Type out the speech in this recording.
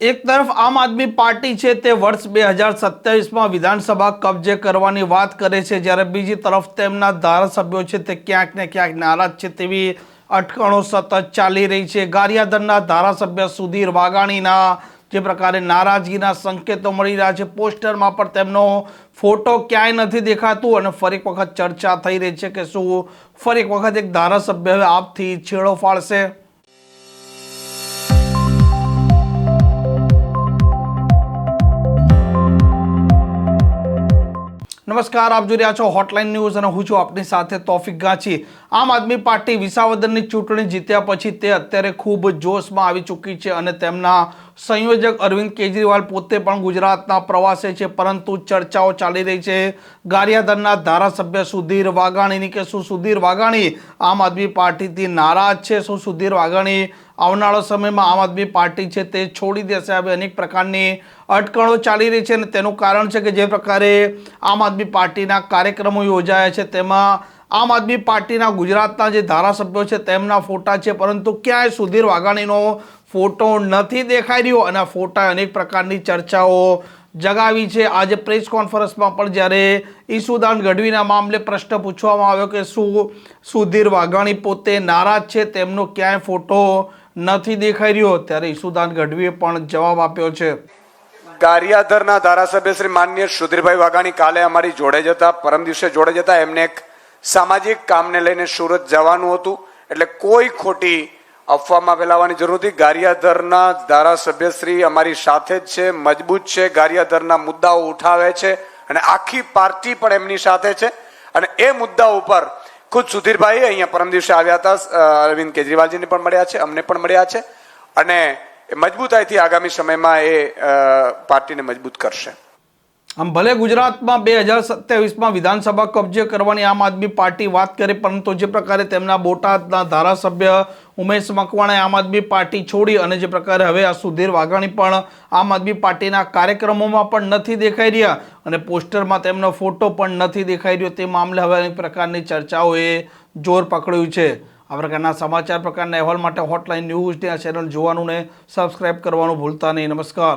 એક તરફ આમ આદમી પાર્ટી છે તે વર્ષ બે હજાર સત્યાવીસમાં વિધાનસભા કબજે કરવાની વાત કરે છે, જ્યારે બીજી તરફ તેમના ધારાસભ્યો છે તે ક્યાંક ને ક્યાંક નારાજ છે તેવી અટકણો સતત ચાલી રહી છે. ગારિયાદરના ધારાસભ્ય સુધીર વાઘાણીના જે પ્રકારે નારાજગીના સંકેતો મળી રહ્યા છે, પોસ્ટરમાં પણ તેમનો ફોટો ક્યાંય નથી દેખાતું અને ફરી વખત ચર્ચા થઈ રહી છે કે શું ફરી વખત એક ધારાસભ્ય આપથી છેડો ફાળશે નમસ્કાર, આપ જોઈ રહ્યા છો હોટલાઇન ન્યૂઝ અને હું છું આપની સાથે તોફિક ગાંચી. આમ આદમી પાર્ટી વિસાવદરની ચૂંટણી જીત્યા પછી તે અત્યારે ખૂબ જોશમાં આવી ચૂકી છે અને તેમના સંયોજક અરવિંદ કેજરીવાલ પોતે પણ ગુજરાતના પ્રવાસે છે, પરંતુ ચર્ચાઓ ચાલી રહી છે. ગારિયાદરના ધારાસભ્ય સુધીર વાઘાણીની કે શું સુધીર વાઘાણી આમ આદમી પાર્ટીથી નારાજ છે, શું સુધીર વાઘાણી આવનારા સમયમાં આમ આદમી પાર્ટી છે તે છોડી દેશે? હવે અનેક પ્રકારની અટકણો ચાલી રહી છે અને તેનું કારણ છે કે જે પ્રકારે આમ આદમી પાર્ટીના કાર્યક્રમો યોજાયા છે, તેમાં આમ આદમી પાર્ટીના ગુજરાતના જે ધારાસભ્યો છે, તેમના ફોટા છે, પરંતુ ક્યાંય સુધીર વાઘાણીનો ફોટો નથી દેખાઈ રહ્યો અને ફોટા અનેક પ્રકારની ચર્ચાઓ જગાવી છે. આજે પ્રેસ કોન્ફરન્સમાં પણ જ્યારે ઈસુદાન ગઢવીના મામલે પ્રશ્ન પૂછવામાં આવ્યો કે શું સુધીર વાઘાણી પોતે નારાજ છે, તેમનો ક્યાંય ફોટો નથી દેખાઈ રહ્યો, ત્યારે ઈસુદાન ગઢવીએ પણ જવાબ આપ્યો છે. ગારિયાધરના ધારાસભ્ય શ્રી માન્ય સુધીરભાઈ વાઘાણી કાલે અમારી જોડે જતા પરમ દિવસે જોડે જતા એમને એક સામાજિક કામને લઈને સુરત જવાનું હતું. એટલે કોઈ ખોટી અફવામાં ફેલાવાની જરૂર નથી. ગારિયાધરના ધારાસભ્યશ્રી અમારી સાથે જ છે, મજબૂત છે. ગારિયાધરના મુદ્દાઓ ઉઠાવે છે અને આખી પાર્ટી પણ એમની સાથે છે. અને એ મુદ્દા ઉપર ખુદ સુધીરભાઈ અહીંયા પરમ દિવસે આવ્યા હતા. અરવિંદ કેજરીવાલજીને પણ મળ્યા છે, અમને પણ મળ્યા છે. અને મજબૂતાઈથી આગામી સમયમાં એ પાર્ટીને મજબૂત કરશે. આમ ભલે ગુજરાતમાં બે હજાર સત્યાવીસમાં વિધાનસભા કબજે કરવાની આમ આદમી પાર્ટી વાત કરે, પરંતુ જે પ્રકારે તેમના બોટાદના ધારાસભ્ય ઉમેશ મકવાણાએ આમ આદમી પાર્ટી છોડી અને જે પ્રકારે હવે આ સુધીર વાઘાણી પણ આમ આદમી પાર્ટીના કાર્યક્રમોમાં પણ નથી દેખાઈ રહ્યા અને પોસ્ટરમાં તેમનો ફોટો પણ નથી દેખાઈ રહ્યો, તે મામલે હવે અનેક પ્રકારની ચર્ચાઓએ જોર પકડ્યું છે. આ પ્રકારના સમાચાર પ્રકારના અહેવાલ માટે હોટલાઇન ન્યૂઝની આ ચેનલ જોવાનું ને સબસ્ક્રાઇબ કરવાનું ભૂલતા નહીં. નમસ્કાર.